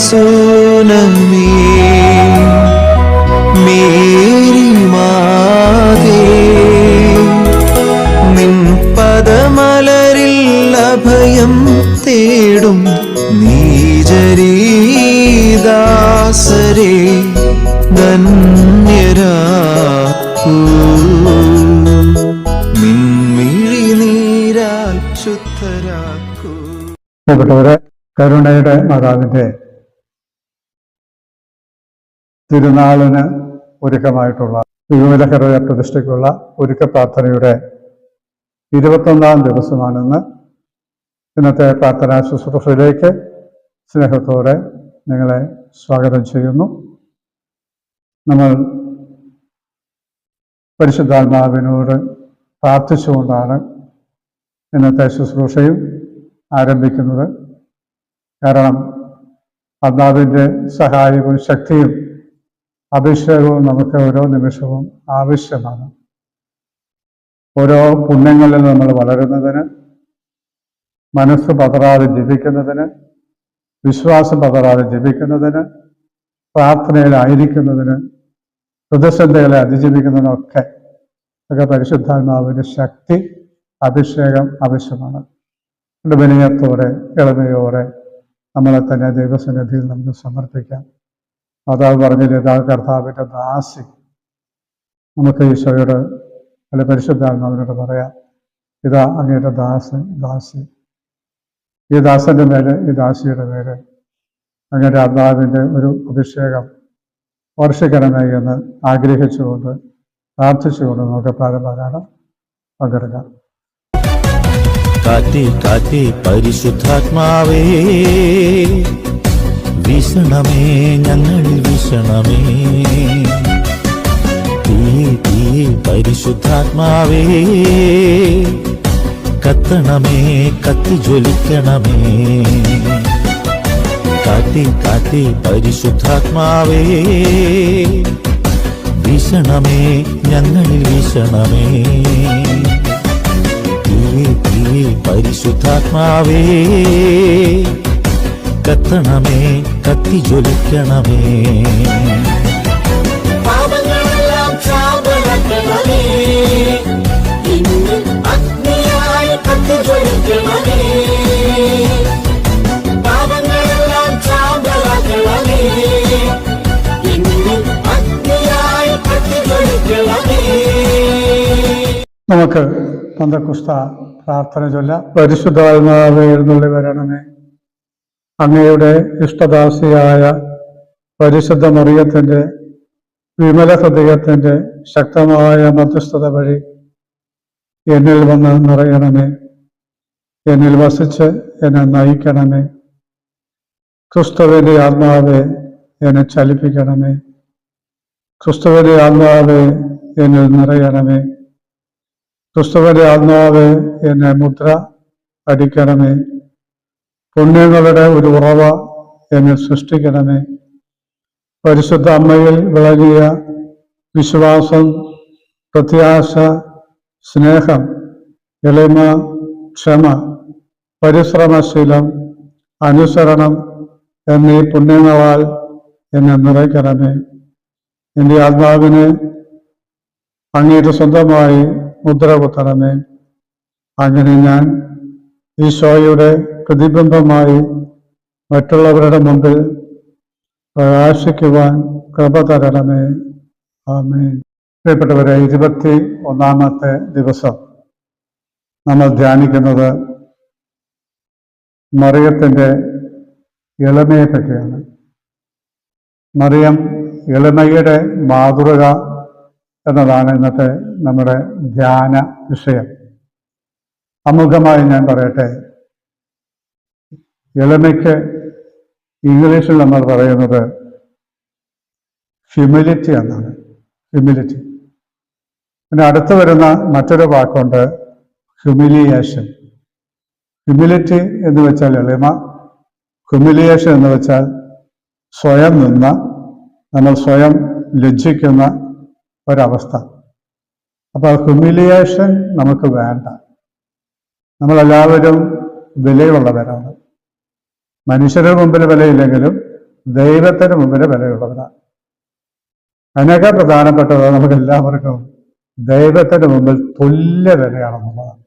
സോനമേ Mary മാതേ. നിൻ പദമലരിൽ അഭയം തേടും നീജരീദാസരേ ധന്യരാക്കൂ. നിൻമിഴി നീരാൽ ശുദ്ധരാക്കൂ പ്രിയപ്പെട്ടവരെ കരുണയുടെ മാതാവിന്റെ തിരുനാളിന് ഒരുക്കമായിട്ടുള്ള വിവിധ ഹൃദയ പ്രതിഷ്ഠയ്ക്കുള്ള ഒരുക്ക പ്രാർത്ഥനയുടെ ഇരുപത്തൊന്നാം ദിവസമാണെന്ന് ഇന്നത്തെ പ്രാർത്ഥനാ ശുശ്രൂഷയിലേക്ക് സ്നേഹത്തോടെ നിങ്ങളെ സ്വാഗതം ചെയ്യുന്നു. നമ്മൾ പരിശുദ്ധാത്മാവിനോട് പ്രാർത്ഥിച്ചുകൊണ്ടാണ് ഇന്നത്തെ ശുശ്രൂഷയും ആരംഭിക്കുന്നത്. കാരണം ആത്മാവിന്റെ സഹായവും ശക്തിയും അഭിഷേകവും നമുക്ക് ഓരോ നിമിഷവും ആവശ്യമാണ്. ഓരോ പുണ്യങ്ങളിൽ നമ്മൾ വളരുന്നതിന് മനസ്സ് പതറാതെ ജപിക്കുന്നതിന് വിശ്വാസം പതറാതെ ജപിക്കുന്നതിന് പ്രാർത്ഥനയിലായിരിക്കുന്നതിന് പ്രതിസന്ധികളെ അതിജീവിക്കുന്നതിനൊക്കെ ഒക്കെ പരിശുദ്ധാത്മാവിന്റെ ശക്തി അഭിഷേകം ആവശ്യമാണ്. വിനയത്തോടെ എളിമയോടെ നമ്മളെ തന്നെ ദൈവസന്നിധിയിൽ നമുക്ക് സമർപ്പിക്കാം. മാതാവ് പറഞ്ഞത് ഇതാ കർത്താവിന്റെ ദാസി. നമുക്ക് ഈശോയോട് അല്ലെ പരിശുദ്ധാത്മാവിനോട് പറയാം ഇതാ അങ്ങയുടെ ദാസൻ ദാസി. ഈ ദാസന്റെ മേലെ ഈ ദാസിയുടെ മേലെ അങ്ങയുടെ ആത്മാവിന്റെ ഒരു അഭിഷേകം വർഷിക്കണമേ എന്ന് ആഗ്രഹിച്ചുകൊണ്ട് പ്രാർത്ഥിച്ചുകൊണ്ട് നമുക്ക് പ്രാരംഭകാലം പകരുക കാത്തി കാത്തി പരിശുദ്ധാത്മാവേ. വീശണമേ ഞങ്ങളിൽ വിഷണമേ തീ തീ പരിശുദ്ധാത്മാവേ കത്തണമേ കത്തി ജ്വലിക്കണമേ. കാറ്റേ കാറ്റേ പരിശുദ്ധാത്മാവേ വീശണമേ ഞങ്ങളിൽ തീ പരിശുദ്ധാത്മാവേ കത്തണമേ പാപങ്ങളെല്ലാം ഇന്ന് അഗ്നിയായി കത്തിജ്വലിക്കണമേ പാപങ്ങളെല്ലാം ചാമ്പലാക്കണമേ ഇന്ന് അഗ്നിയായി കത്തിജ്വലിക്കണമേ നമുക്ക് പന്തക്കുസ്ത പ്രാർത്ഥന ചൊല്ല. പരിശുദ്ധാത്മാവ് എഴുന്നള്ളി വരണമേ. അങ്ങയുടെ ഇഷ്ടദാസിയായ പരിശുദ്ധ മറിയത്തിന്റെ വിമല ഹൃദയത്തിന്റെ ശക്തമായ മധ്യസ്ഥത വഴി എന്നിൽ വന്ന് നിറയണമേ. എന്നിൽ വസിച്ച് എന്നെ നയിക്കണമേ. ക്രിസ്തുവിന്റെ ആത്മാവെ എന്നെ ചലിപ്പിക്കണമേ. ക്രിസ്തുവിന്റെ ആത്മാവെ എന്നിൽ നിറയണമേ. ക്രിസ്തുവിന്റെ ആത്മാവെ എന്നെ മുദ്ര അടിക്കണമേ. പുണ്യങ്ങളുടെ ഒരു ഉറവ എന്നെ സൃഷ്ടിക്കണമേ. പരിശുദ്ധ അമ്മയിൽ വിളങ്ങിയ വിശ്വാസം പ്രത്യാശ സ്നേഹം എളിമ ക്ഷമ പരിശ്രമശീലം അനുസരണം എന്നീ പുണ്യങ്ങളാൽ എന്നെ നിറയ്ക്കണമേ. എന്റെ ആത്മാവിനെ അങ്ങയുടെ സ്വന്തമായി മുദ്ര കുത്തണമേ അങ്ങനെ ഞാൻ ഈശോയുടെ പ്രതിബിംബമായി മറ്റുള്ളവരുടെ മുമ്പിൽ പ്രകാശിക്കുവാൻ കൃപ തരണമേ. ആമേൻ. പ്രിയപ്പെട്ടവരെ ഇരുപത്തി ഒന്നാമത്തെ ദിവസം നമ്മൾ ധ്യാനിക്കുന്നത് മറിയത്തിന്റെ എളിമയെ പറ്റിയാണ്. മറിയം എളിമയുടെ മാതൃക എന്നതാണ് ഇന്നത്തെ നമ്മുടെ ധ്യാന വിഷയം. അമുഖമായി ഞാൻ പറയട്ടെ. എളിമയ്ക്ക് ഇംഗ്ലീഷിൽ നമ്മൾ പറയുന്നത് ഹ്യൂമിലിറ്റി എന്നാണ്. ഹ്യൂമിലിറ്റി പിന്നെ അടുത്ത് വരുന്ന മറ്റൊരു വാക്കുണ്ട് ഹ്യൂമിലിയേഷൻ ഹ്യൂമിലിറ്റി എന്ന് വെച്ചാൽ എളിമ. ഹ്യൂമിലിയേഷൻ എന്ന് വെച്ചാൽ സ്വയം നിന്ന നമ്മൾ സ്വയം ലജ്ജിക്കുന്ന ഒരവസ്ഥ. അപ്പോൾ ഹ്യൂമിലിയേഷൻ നമുക്ക് വേണ്ട. നമ്മളെല്ലാവരും വിലയുള്ളവരാണ്. മനുഷ്യരുടെ മുമ്പിൽ വിലയില്ലെങ്കിലും ദൈവത്തിന് മുമ്പിൽ വിലയുള്ളവരാണ്. അതിനൊക്കെ പ്രധാനപ്പെട്ടത് നമുക്ക് എല്ലാവർക്കും ദൈവത്തിന് മുമ്പിൽ തുല്യ വിലയാണെന്നുള്ളതാണ്.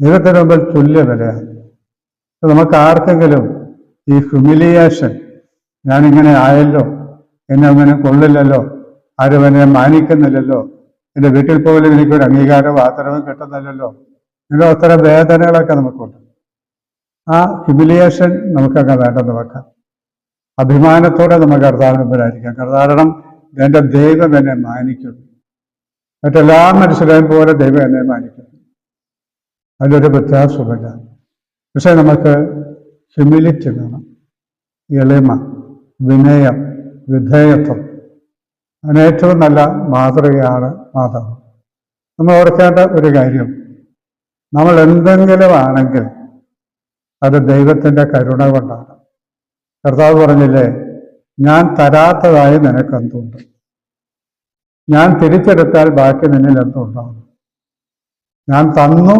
ദൈവത്തിന് മുമ്പിൽ തുല്യ വിലയാണ്. നമുക്ക് ആർക്കെങ്കിലും ഈ ഹ്യൂമിലിയേഷൻ ഞാനിങ്ങനെ ആയല്ലോ എന്നെ അങ്ങനെ കൊള്ളില്ലല്ലോ ആരും എന്നെ മാനിക്കുന്നില്ലല്ലോ എന്റെ വീട്ടിൽ പോലും എനിക്കൊരു അംഗീകാരവും ആദരവും കിട്ടുന്നില്ലല്ലോ അത്ര വേദനകളൊക്കെ നമുക്കുണ്ട്. ആ ഹ്യൂമിലിയേഷൻ നമുക്കൊക്കെ വേണ്ടെന്ന് വെക്കാം. അഭിമാനത്തോടെ നമുക്ക് കർത്താവിന് മുമ്പിലായിരിക്കാം കാരണം എന്റെ ദൈവം എന്നെ മാനിക്കുന്നു. മറ്റെല്ലാ മനുഷ്യരെയും പോലെ ദൈവം എന്നെ മാനിക്കുന്നു. അതിലൊരു വ്യത്യാസമില്ല പക്ഷെ നമുക്ക് ഹ്യൂമിലിറ്റി വേണം. എളിമ വിനയം വിധേയത്വം. അതിന് ഏറ്റവും നല്ല മാതൃകയാണ് മാതാവ്. നമ്മൾ ഓർക്കേണ്ട ഒരു കാര്യം നമ്മൾ എന്തെങ്കിലും ആണെങ്കിൽ അത് ദൈവത്തിന്റെ കരുണ കൊണ്ടാണ്. കർത്താവ് പറഞ്ഞില്ലേ ഞാൻ തരാത്തതായി നിനക്കെന്തുണ്ട് ഞാൻ തിരിച്ചെടുത്താൽ ബാക്കി നിന്നിൽ എന്തുണ്ടാവും ഞാൻ തന്നു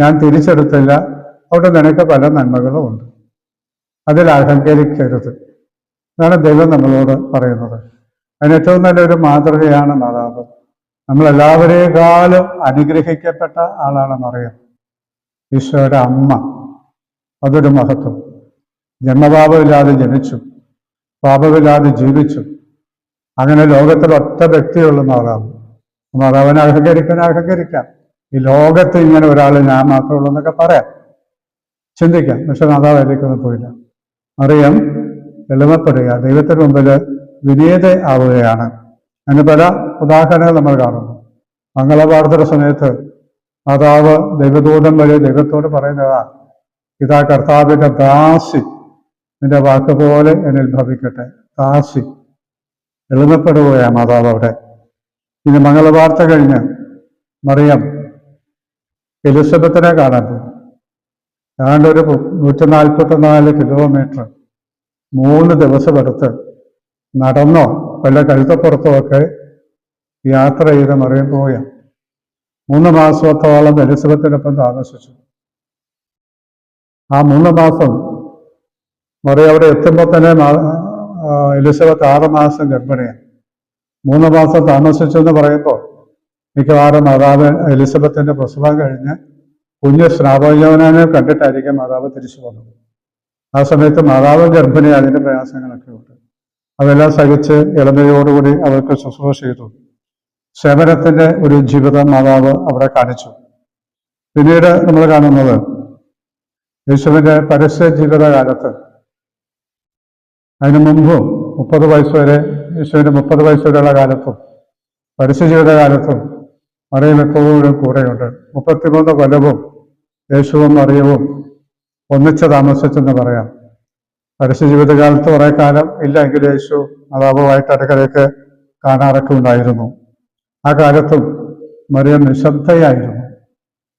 ഞാൻ തിരിച്ചെടുത്തില്ല അവിടെ നിനക്ക് പല നന്മകളും ഉണ്ട്. അതിൽ അഹങ്കരിക്കരുത്. അതാണ് ദൈവം നമ്മളോട് പറയുന്നത്. അതിന് ഏറ്റവും നല്ലൊരു മാതൃകയാണ് മാതാവ്. നമ്മളെല്ലാവരേക്കാളും അനുഗ്രഹിക്കപ്പെട്ട ആളാണെന്ന് അറിയാം ഈശോയുടെ അമ്മ. അതൊരു മഹത്വം. ജന്മപാപമില്ലാതെ ജനിച്ചു. പാപമില്ലാതെ ജീവിച്ചു. അങ്ങനെ ലോകത്തിൽ ഒറ്റ വ്യക്തിയുള്ള മാതാവ്. മാതാവിനെ അഹങ്കരിക്കാൻ അഹങ്കരിക്കാം. ഈ ലോകത്ത് ഇങ്ങനെ ഒരാൾ ഞാൻ മാത്രമേ ഉള്ളൂ എന്നൊക്കെ പറയാം. ചിന്തിക്കാം. പക്ഷെ മാതാവ് അതിലേക്കൊന്നും പോയില്ല. അറിയാം എളിമപ്പെടുക ദൈവത്തിന് മുമ്പിൽ വിനീത ആവുകയാണ് അങ്ങനെ പല ഉദാഹരണങ്ങൾ നമ്മൾ കാണുന്നു. മംഗളവാർത്തയുടെ സമയത്ത് മാതാവ് ദൈവദൂതം വഴി ദൈവത്തോട് പറയുന്നതാ ഇതാ കർത്താവിന്റെ ദാസി. നിന്റെ വാക്ക് പോലെ എന്നിൽ ഭവിക്കട്ടെ. ദാസി. എളുപ്പപ്പെടുകയാണ് മാതാവ് അവിടെ. ഇനി മംഗളവാർത്ത കഴിഞ്ഞ് മറിയം എലിസബത്തിനെ കാണാൻ പോയി ഏതാണ്ട് ഒരു നൂറ്റി നാൽപ്പത്തിനാല് കിലോമീറ്റർ മൂന്ന് ദിവസം എടുത്ത് നടന്നോ വല്ല കഴുത്തപ്പുറത്തോ ഒക്കെ യാത്ര ചെയ്ത് മറിയം പോയ മൂന്ന് മാസത്തോളം എലിസബത്തിനൊപ്പം താമസിച്ചു. ആ മൂന്ന് മാസം മറിയ അവിടെ എത്തുമ്പോൾ തന്നെ എലിസബത്ത് ആറ് മാസം ഗർഭിണിയാണ് മൂന്ന് മാസം താമസിച്ചു എന്ന് പറയുമ്പോൾ മിക്കവാറും മാതാവ് എലിസബത്തിന്റെ പ്രസവം കഴിഞ്ഞ് കുഞ്ഞ് സ്നാപയോനെ കണ്ടിട്ടായിരിക്കും മാതാവ് തിരിച്ചു വന്നത്. ആ സമയത്ത് മാതാവ് ഗർഭിണി അതിന്റെ പ്രയാസങ്ങളൊക്കെ ഉണ്ട്. അതെല്ലാം സഹിച്ച് ഇളമയോടുകൂടി അവർക്ക് ശുശ്രൂഷ ചെയ്തു. സേവനത്തിന്റെ ഒരു ജീവിത മാതാവ് അവിടെ കാണിച്ചു. പിന്നീട് നമ്മൾ കാണുന്നത് യേശുവിന്റെ പരസ്യ ജീവിതകാലത്ത് അതിനു മുമ്പും മുപ്പത് വയസ്സ് വരെ യേശുവിന്റെ മുപ്പത് വയസ്സ് വരെയുള്ള കാലത്തും പരസ്യ ജീവിതകാലത്തും മറിയം എപ്പോഴും കൂടെയുണ്ട്. മുപ്പത്തിമൂന്ന് കൊല്ലവും യേശുവും മറിയവും ഒന്നിച്ച് താമസിച്ചെന്ന് പറയാം. പരസ്യ ജീവിതകാലത്ത് കുറെ കാലം ഇല്ല എങ്കിൽ യേശു മാതാവുമായിട്ട് ഇടയ്ക്കിടയ്ക്ക് കാണാറൊക്കെ ഉണ്ടായിരുന്നു. ആ കാലത്തും മറിയം നിശബ്ദയായിരുന്നു.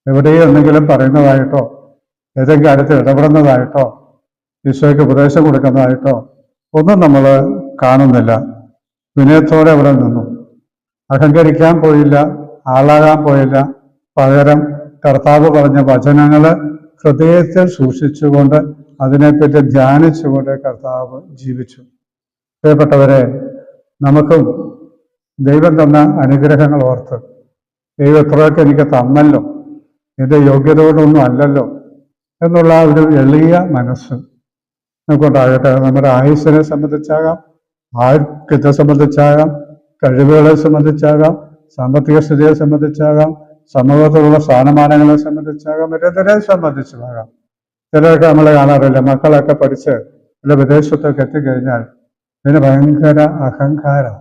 എവിടെയും എന്തെങ്കിലും പറയുന്നതായിട്ടോ ഏതെങ്കിലും കാര്യത്തിൽ ഇടപെടുന്നതായിട്ടോ ഈശോയ്ക്ക് ഉപദേശം കൊടുക്കുന്നതായിട്ടോ ഒന്നും നമ്മൾ കാണുന്നില്ല. വിനയത്തോടെ അവിടെ നിന്നു. അഹങ്കരിക്കാൻ പോയില്ല ആളാകാൻ പോയില്ല. പകരം കർത്താവ് പറഞ്ഞ വചനങ്ങൾ ഹൃദയത്തിൽ സൂക്ഷിച്ചുകൊണ്ട് അതിനെപ്പറ്റി ധ്യാനിച്ചുകൊണ്ട് കർത്താവ് ജീവിച്ചു. പ്രിയപ്പെട്ടവരെ നമുക്കും ദൈവം തന്ന അനുഗ്രഹങ്ങൾ ഓർത്ത് ദൈവം എത്രയൊക്കെ എനിക്ക് തന്നല്ലോ എന്റെ യോഗ്യത കൊണ്ടൊന്നും അല്ലല്ലോ എന്നുള്ള ഒരു എളിയ മനസ്സ് നമുക്കുണ്ടാകട്ടെ. നമ്മുടെ ആയുസ്സിനെ സംബന്ധിച്ചാകാം ആരോഗ്യത്തെ സംബന്ധിച്ചാകാം കഴിവുകളെ സംബന്ധിച്ചാകാം സാമ്പത്തിക സ്ഥിതിയെ സംബന്ധിച്ചാകാം സമൂഹത്തിലുള്ള സ്ഥാനമാനങ്ങളെ സംബന്ധിച്ചാകാം മറ്റേതിനെ സംബന്ധിച്ചതാകാം. ചിലരൊക്കെ നമ്മൾ കാണാറില്ല. മക്കളൊക്കെ പഠിച്ച് വല്ല വിദേശത്തൊക്കെ എത്തിക്കഴിഞ്ഞാൽ ഇതിന് ഭയങ്കര അഹങ്കാരം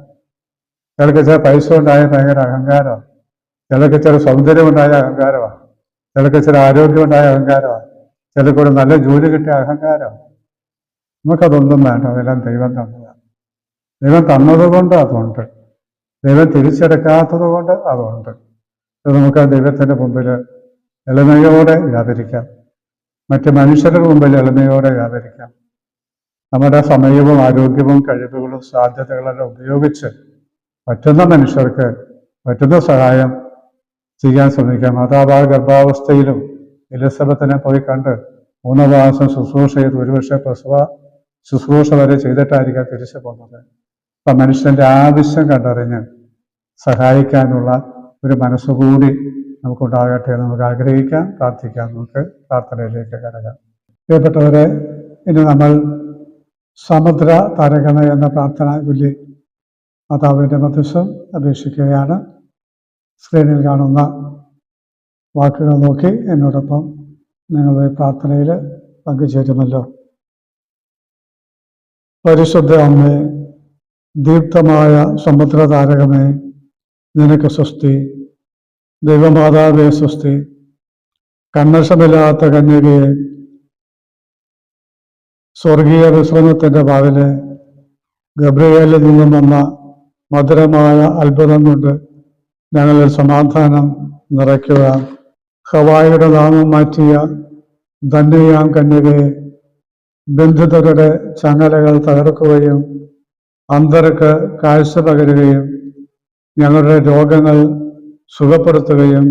ചിലർക്ക് ചില പൈസ ഉണ്ടായ ഭയങ്കര അഹങ്കാരമാണ്. ചിലർക്ക് ചില സൗന്ദര്യം ഉണ്ടായ അഹങ്കാരമാണ്. ചിലർക്ക് ചില ആരോഗ്യം ഉണ്ടായ അഹങ്കാരമാണ്. ചിലക്കൂടെ നല്ല ജോലി കിട്ടിയ അഹങ്കാരമാണ്. നമുക്കതൊന്നും വേണ്ട അതെല്ലാം ദൈവം തന്നതാണ്. ദൈവം തന്നത് കൊണ്ട് അതുണ്ട്. ദൈവം തിരിച്ചെടുക്കാത്തത് കൊണ്ട് അതുണ്ട്. അത് നമുക്ക് ആ ദൈവത്തിന്റെ മുമ്പിൽ എളിമയോടെ വ്യാപരിക്കാം മറ്റ് മനുഷ്യരുടെ മുമ്പിൽ എളിമയോടെ വ്യാപരിക്കാം നമ്മുടെ സമയവും ആരോഗ്യവും കഴിവുകളും സാധ്യതകളെല്ലാം ഉപയോഗിച്ച് പറ്റുന്ന മനുഷ്യർക്ക് പറ്റുന്ന സഹായം ചെയ്യാൻ ശ്രമിക്കാം. മാതാവാ ഗർഭാവസ്ഥയിലും എലിസബത്തിനെ പോയി കണ്ട് മൂന്ന് മാസം ശുശ്രൂഷ ചെയ്ത് ഒരുപക്ഷെ പ്രസവ ശുശ്രൂഷ വരെ ചെയ്തിട്ടായിരിക്കാം തിരിച്ചു പോകുന്നത്. അപ്പം മനുഷ്യന്റെ ആവശ്യം കണ്ടറിഞ്ഞ് സഹായിക്കാനുള്ള ഒരു മനസ്സുകൂടി നമുക്കുണ്ടാകട്ടെ എന്ന് നമുക്ക് ആഗ്രഹിക്കാം പ്രാർത്ഥിക്കാം നമുക്ക് പ്രാർത്ഥനയിലേക്ക് കടക്കാം. പ്രിയപ്പെട്ടവരെ ഇനി നമ്മൾ സമുദ്ര തരകണ എന്ന പ്രാർത്ഥന ചൊല്ലി മാതാവിന്റെ മധ്യസ്ഥം അപേക്ഷിക്കുകയാണ്. സ്ക്രീനിൽ കാണുന്ന വാക്കുകൾ നോക്കി എന്നോടൊപ്പം നിങ്ങളുടെ പ്രാർത്ഥനയിൽ പങ്കുചേരുമല്ലോ. പരിശുദ്ധ അമ്മേ ദീപ്തമായ സമുദ്രതാരകമേ നിനക്ക് സ്വസ്തി. ദൈവമാതാവേ സ്വസ്തി. കണ്ണശമില്ലാത്ത കന്യകയെ സ്വർഗീയ വിശ്രമത്തിന്റെ വാതിലെ ഗബ്രിയേലിൽ നിന്നും വന്ന മധുരമായ അത്ഭുതം കൊണ്ട് ഞങ്ങളിൽ സമാധാനം നിറയ്ക്കുക ഹവായിയുടെ നാമം മാറ്റിയ ധന്യയാം കന്യകയെ ബന്ധിതരുടെ ചങ്ങലകൾ തകർക്കുകയും അന്തർക്ക് കാഴ്ച പകരുകയും ഞങ്ങളുടെ രോഗങ്ങൾ സുഖപ്പെടുത്തുകയും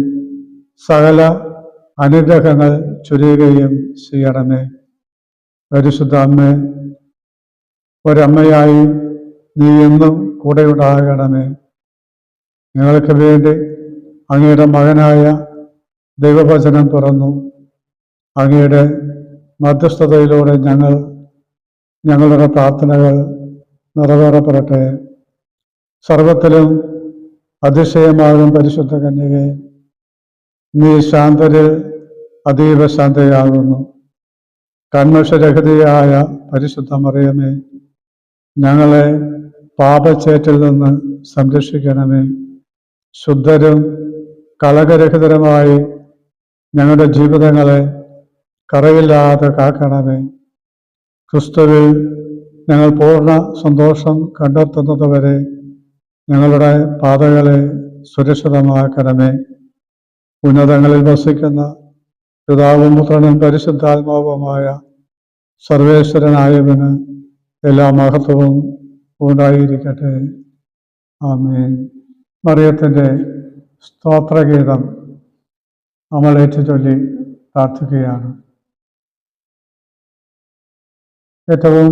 സകല അനുഗ്രഹങ്ങൾ ചുരിയുകയും ചെയ്യണമേ. പരിശുദ്ധ അമ്മ ഒരമ്മയായി നീ എന്നും കൂടെ ഉണ്ടാകണമേ ഞങ്ങൾക്ക് വേണ്ടി അങ്ങയുടെ മകനായ ദൈവവചനം തുറന്നു. അങ്ങയുടെ മധ്യസ്ഥതയിലൂടെ ഞങ്ങൾ ഞങ്ങളുടെ പ്രാർത്ഥനകൾ നിറവേറപ്പെടട്ടെ. സർവത്തിലും അതിശയമാകും പരിശുദ്ധ കന്യകെ. നീ ശാന്തരിൽ അതീവ ശാന്തയാകുന്നു. കൺമഷരഹിതയായ പരിശുദ്ധ മറിയമേ ഞങ്ങളെ പാപച്ചേറ്റിൽ നിന്ന് സംരക്ഷിക്കണമേ. ശുദ്ധരും കളകരഹിതരുമായി ഞങ്ങളുടെ ജീവിതങ്ങളെ കറയില്ലാതെ കാക്കണമേ. ക്രിസ്തുവിൽ ഞങ്ങൾ പൂർണ സന്തോഷം കണ്ടെത്തുന്നതുവരെ ഞങ്ങളുടെ പാതകളെ സുരക്ഷിതമാക്കണമേ. ഉന്നതങ്ങളിൽ വസിക്കുന്ന പിതാവും പുത്രനും പരിശുദ്ധാത്മാവുമായ സർവേശ്വരനായവന് എല്ലാ മഹത്വവും ഉണ്ടായിരിക്കട്ടെ. ആമേൻ. മറിയത്തിന്റെ സ്തോത്രഗീതം നമ്മൾ ഏറ്റുചൊല്ലി പ്രാർത്ഥിക്കുകയാണ്. ഏറ്റവും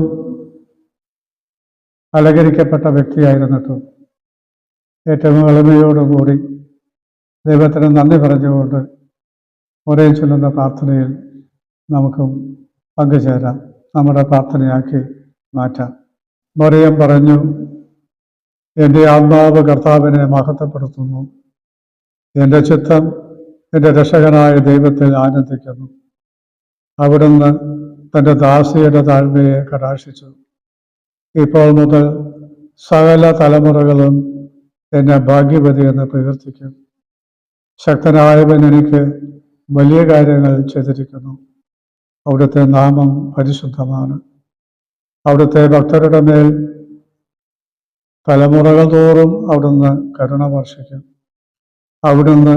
അലങ്കരിക്കപ്പെട്ട വ്യക്തിയായിരുന്നിട്ടും ഏറ്റവും എളിമയോടുകൂടി ദൈവത്തിന് നന്ദി പറഞ്ഞുകൊണ്ട് ഒരേ ചൊല്ലുന്ന പ്രാർത്ഥനയിൽ നമുക്കും പങ്കുചേരാം. നമ്മുടെ പ്രാർത്ഥനയാക്കി മാറ്റാം. മറിയം പറഞ്ഞു എന്റെ ആത്മാവ് കർത്താവിനെ മഹത്വപ്പെടുത്തുന്നു. എന്റെ ചിത്തം എന്റെ രക്ഷകനായ ദൈവത്തെ ആനന്ദിക്കുന്നു. അവിടുന്ന് തന്റെ ദാസിയുടെ താഴ്മയെ കടാക്ഷിച്ചു. ഇപ്പോൾ മുതൽ സകല തലമുറകളും എന്നെ ഭാഗ്യവതി എന്ന് പ്രകീർത്തിക്കും. ശക്തനായവൻ എനിക്ക് വലിയ കാര്യങ്ങൾ ചെയ്തിരിക്കുന്നു. അവിടുത്തെ നാമം പരിശുദ്ധമാണ്. അവിടുത്തെ ഭക്തരുടെ മേൽ തലമുറകൾ തോറും അവിടുന്ന് കരുണ വർഷിക്കും. അവിടുന്ന്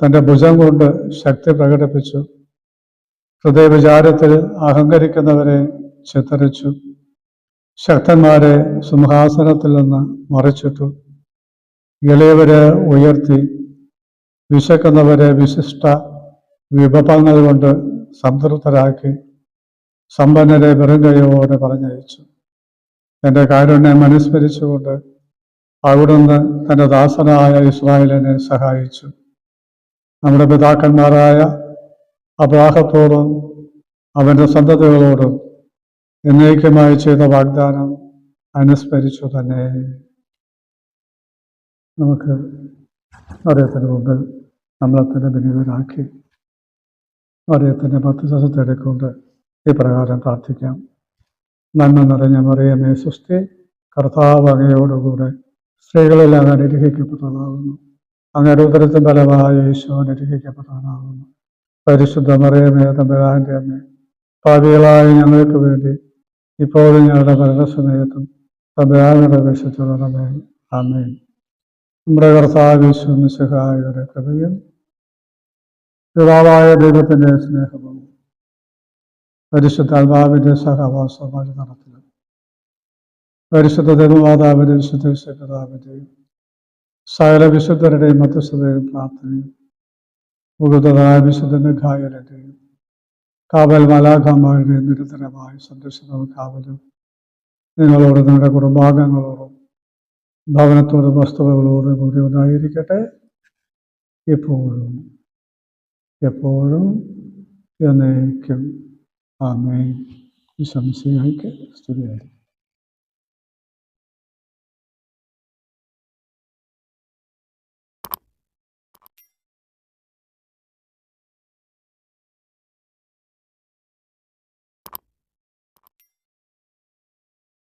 തന്റെ ഭുജം കൊണ്ട് ശക്തി പ്രകടിപ്പിച്ചു. ഹൃദയവിചാരത്തിൽ അഹങ്കരിക്കുന്നവരെ ചിത്തരിച്ചു. ശക്തന്മാരെ സിംഹാസനത്തിൽ നിന്ന് മറിച്ചിട്ടു. ഇളയവരെ ഉയർത്തി. വിശക്കുന്നവരെ വിശിഷ്ട വിഭവങ്ങൾ കൊണ്ട് സംതൃപ്തരാക്കി. സമ്പന്നരെ വെറും കൈയോടെ പറഞ്ഞയച്ചു. എന്റെ കാരുണ്യം അനുസ്മരിച്ചുകൊണ്ട് അവിടുന്ന് തന്റെ ദാസനായ ഇസ്രായേലിനെ സഹായിച്ചു. നമ്മുടെ പിതാക്കന്മാരായ അബ്രാഹത്തോടും അവന്റെ സന്തതികളോടും എന്നേക്കുമായി ചെയ്ത വാഗ്ദാനം അനുസ്മരിച്ചു തന്നെ. നമുക്ക് അറിയത്തിന് മുമ്പിൽ നമ്മളെ തന്നെ വിനീതരാക്കി അറിയത്തിന്റെ മധ്യസ്ഥത്തെ എടുക്കൊണ്ട് ഈ പ്രകാരം പ്രാർത്ഥിക്കാം. നന്മ നിറഞ്ഞ മറിയമേ സൃഷ്ടി കർത്താവ് അങ്ങയോടുകൂടെ സ്ത്രീകളെല്ലാം അനുഗ്രഹിക്കപ്പെട്ടതാകുന്നു അങ്ങയുടെ ഉദരത്തിൻ ഫലമായ ഈശോ അനുഗ്രഹിക്കപ്പെട്ടവനാകുന്നു. പരിശുദ്ധ മറിയമേ തമ്പിതാന്റെ അമ്മേ പാപികളായ ഞങ്ങൾക്ക് വേണ്ടി ഇപ്പോഴും ഞങ്ങളുടെ മരണസമയത്തും തമ്പുരാനുടെ പ്രവേശിച്ചുള്ളതമേ ആമേൻ. നമ്മുടെ കർത്താവ് ഈശോ സഹായിയുടെ കൃപയും പിതാവായ ദൈവത്തിന്റെ സ്നേഹവും പരിശുദ്ധാത്മാവിന്റെ സഹവാസമായി നടത്തുന്നു പരിശുദ്ധ ദേവമാതാവിന്റെ വിശുദ്ധ പിതാവിന്റെയും സകല വിശുദ്ധരുടെയും മധ്യസ്ഥതയും പ്രാർത്ഥനയും മുകുതനായ വിശുദ്ധന്റെ ഗായകരുടെയും കാവൽ മലാഖാമാരുടെയും നിരന്തരമായ സന്ദർശനവും കാവലും നിങ്ങളോട് നിങ്ങളുടെ കുടുംബാംഗങ്ങളോടും ഭവനത്തോടും വസ്തുവകളോടും കൂടി ഉണ്ടായിരിക്കട്ടെ എപ്പോഴും എപ്പോഴും എന്നേക്കും. ആമേൻ. വിശംസിയായിക്ക് സ്തുതിയായിരിക്കും